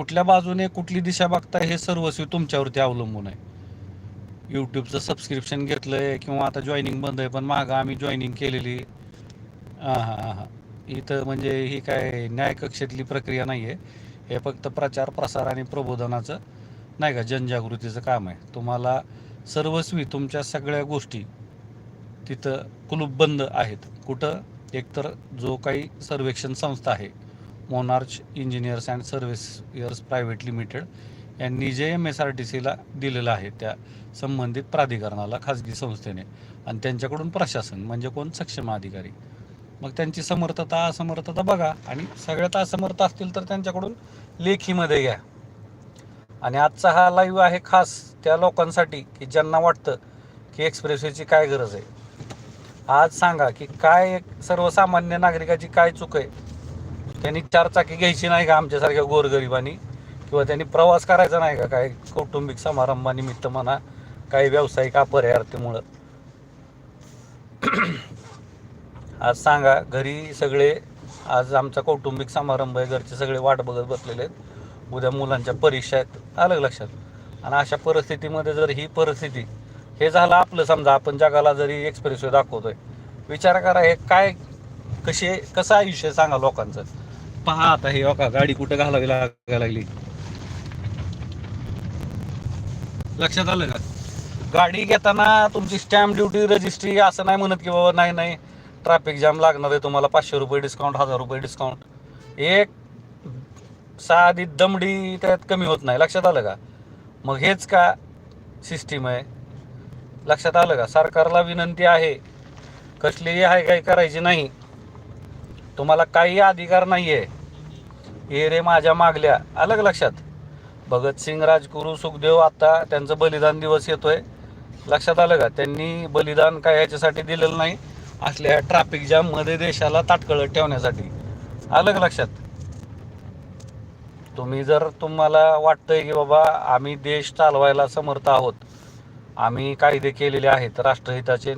कुठल्या बाजूने कुठली दिशा बघता हे सर्वस्वी तुमच्यावरती अवलंबून आहे. यूट्यूबचं सबस्क्रिप्शन घेतलं आहे किंवा आता जॉईनिंग बंद आहे पण मागं आम्ही जॉईनिंग केलेली. हां हां हां हां. इथं म्हणजे ही काय न्यायकक्षेतली प्रक्रिया नाही आहे हे फक्त प्रचार प्रसार आणि प्रबोधनाचं नाही का जनजागृतीचं काम आहे. तुम्हाला सर्वस्वी तुमच्या सगळ्या गोष्टी तिथं कुलूपबंद आहेत. कुठं? एकतर जो काही सर्वेक्षण संस्था आहे Monarch Engineers and Surveyors Private Limited यांनी जे एम एस आर टी सीला दिलेलं आहे त्या संबंधित प्राधिकरणाला खाजगी संस्थेने आणि त्यांच्याकडून प्रशासन म्हणजे कोण? सक्षम अधिकारी. मग त्यांची समर्थता असमर्थता बघा आणि सगळ्यात असमर्थ असतील तर त्यांच्याकडून लेखीमध्ये घ्या. आणि आजचा हा लाईव्ह आहे खास त्या लोकांसाठी की ज्यांना वाटतं की एक्सप्रेसवेची काय गरज आहे. आज सांगा की काय एक सर्वसामान्य नागरिकाची काय चूक आहे? त्यांनी चारचाकी घ्यायची नाही का आमच्यासारख्या गोरगरिबांनी? किंवा त्यांनी प्रवास करायचा नाही का? काय कौटुंबिक समारंभानिमित्त म्हणा काही व्यावसायिक अपर्यार्थीमुळं आज सांगा घरी सगळे आज आमचा कौटुंबिक समारंभ आहे घरचे सगळे वाट बघत बसलेले आहेत. उद्या मुलांच्या परीक्षा आहेत. आलं लक्षात? आणि अशा परिस्थितीमध्ये जर ही परिस्थिती हे झालं आपलं समजा आपण जगाला जरी एक्सप्रेसवे दाखवतोय. विचार करा हे काय कसे कसं आयुष्य सांगा लोकांचं. पहा आता हे हो का गाडी कुठे घालावी लागायला लागली. लक्षात आलं का? गाडी घेताना तुमची स्टॅम्प ड्युटी रजिस्ट्री असं नाही म्हणत की बाबा नाही नाही ट्रॅफिक जाम लागणार आहे तुम्हाला पाचशे रुपये डिस्काउंट हजार रुपये डिस्काउंट एक साधी दमडी त्यात कमी होत नाही. लक्षात आलं का? मग हेच का सिस्टीम आहे? लक्षात आलं का? सरकारला विनंती आहे. कसलीही हाय काय करायची नाही. तुम्हाला काही अधिकार नाही आहे हे रे माझ्या मागल्या. अलग लक्षात. भगतसिंग राजगुरू सुखदेव आता त्यांचं बलिदान दिवस येतोय. लक्षात आलं का? त्यांनी बलिदान काय याच्यासाठी दिलेलं नाही. असल्या ट्रॅफिक जाममध्ये देशाला ताटकळत ठेवण्यासाठी. अलग लक्षात. तुम्ही जर तुम्हाला वाटतंय की बाबा आम्ही देश चालवायला समर्थ आहोत. आम्ही कायदे केलेले आहेत. राष्ट्रहिताचे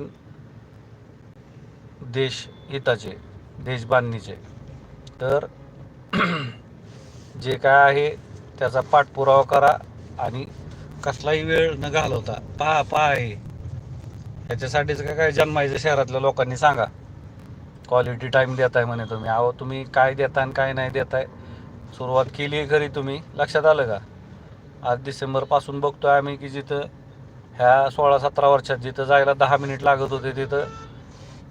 देश हिताचे. देशबांधणीचे. तर जे काय आहे त्याचा पाठपुरावा करा आणि कसलाही वेळ न घालवता पहा पहा हे. याच्यासाठीच काय काय जन्मायचं शहरातल्या लोकांनी सांगा. क्वालिटी टाईम देताय म्हणे तुम्ही. अहो तुम्ही काय देताय आणि काय नाही देताय. सुरुवात केली आहे खरी तुम्ही. लक्षात आलं का? आज डिसेंबरपासून बघतो आहे आम्ही की जिथं ह्या सोळा सतरा वर्षात जिथं जायला दहा मिनिट लागत होते तिथं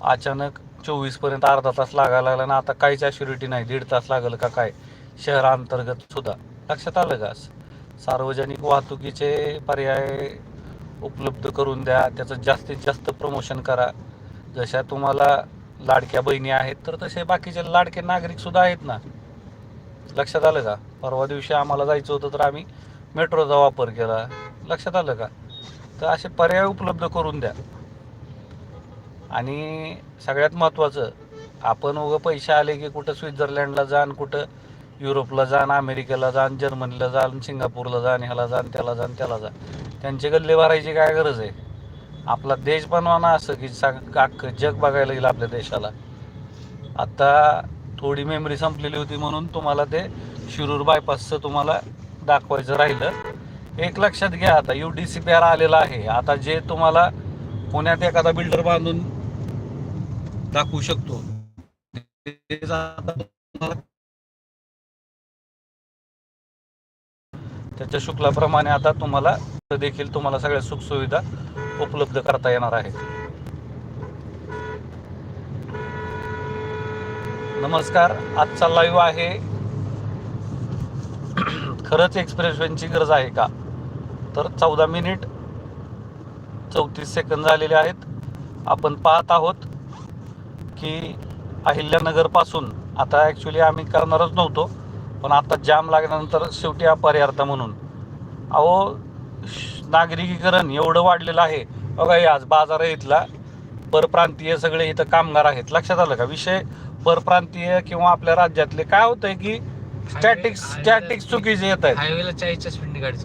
अचानक चोवीसपर्यंत अर्धा तास लागायला लागला ना आता काहीच ॲश्युरिटी नाही. दीड तास लागल का काय? शहरांतर्गत सुद्धा. लक्षात आलं का? सार्वजनिक वाहतुकीचे पर्याय उपलब्ध करून द्या. त्याचं जास्तीत जास्त प्रमोशन करा. जशा तुम्हाला लाडक्या बहिणी आहेत तर तसे बाकीचे लाडके नागरिक सुद्धा आहेत ना? लक्षात आलं का? परवा दिवशी आम्हाला जायचं होतं तर आम्ही मेट्रोचा वापर केला. लक्षात आलं का? तर असे पर्याय उपलब्ध करून द्या. आणि सगळ्यात महत्त्वाचं आपण उगं पैसे आले की कुठं स्वित्झर्लंडला जाण कुठं युरोपला जाण अमेरिकेला जाण जर्मनीला जाण सिंगापूरला जाण ह्याला जाण त्याला जाण त्याला जा. त्यांचे गल्ले भरायची काय गरज आहे? आपला देश बनवाना असं की सग अख्खं जग बघायला येईल आपल्या देशाला. आता थोडी मेमरी संपलेली होती म्हणून तुम्हाला ते शिरूर बायपासचं तुम्हाला दाखवायचं राहिलं. एक लक्षात घ्या आता U D C P R आलेला आहे. आता जे तुम्हाला पुण्यात एखादा बिल्डर बांधून दाखवू शकतो. त्याच्या शुक्लाप्रमाणे आता तुम्हाला देखील तुम्हाला सगळ्या सुखसुविधा उपलब्ध करता येणार आहेत. नमस्कार आजचा लाईव्ह आहे. खरंच एक्सप्रेस एक्सप्रेसवेची गरज आहे का? तर चौदा मिनिट चौतीस सेकंद झालेले आहेत. आपण पाहत आहोत की अहिल्यानगरपासून आता ॲक्च्युली आम्ही करणारच नव्हतो पण आता जाम लागल्यानंतर शेवटी अपरिहार्थ म्हणून. अहो नागरिकीकरण एवढं वाढलेलं आहे. बघा हे आज बाजार आहे इथला. परप्रांतीय सगळे इथं कामगार आहेत. लक्षात आलं का? विषय परप्रांतीय किंवा आपल्या राज्यातले काय होतंय की स्टॅटिक्स स्टॅटिक्स चुकीचे येत आहेत. हायवेला चाळीसच्या स्पीडने गाडी.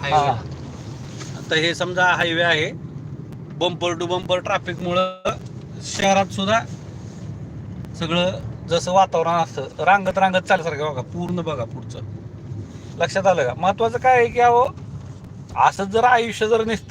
हायवे आता हे समजा हायवे आहे. बंपर टू बंपर ट्रॅफिकमुळं शहरात सुद्धा सगळं जसं वातावरण असतं रांगत रांगत चालल्यासारखं बघा पूर्ण बघा पुढचं. लक्षात आलं का? महत्वाचं काय आहे की अहो असंच जर आयुष्य जर निसतं